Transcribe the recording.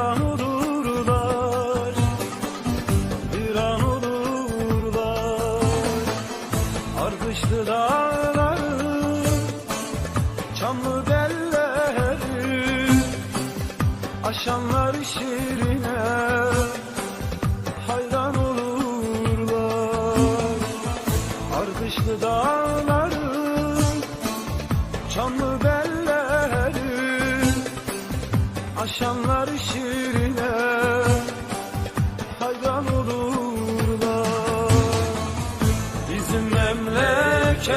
an olurlar. Bir an olurlar. Ardışlı dağları Çamlı Aşanlar şirine Hayran olurlar. Ardışlı dağları Çamlı belleri Aşanlar şirine Hayran olurlar. Bizim memleket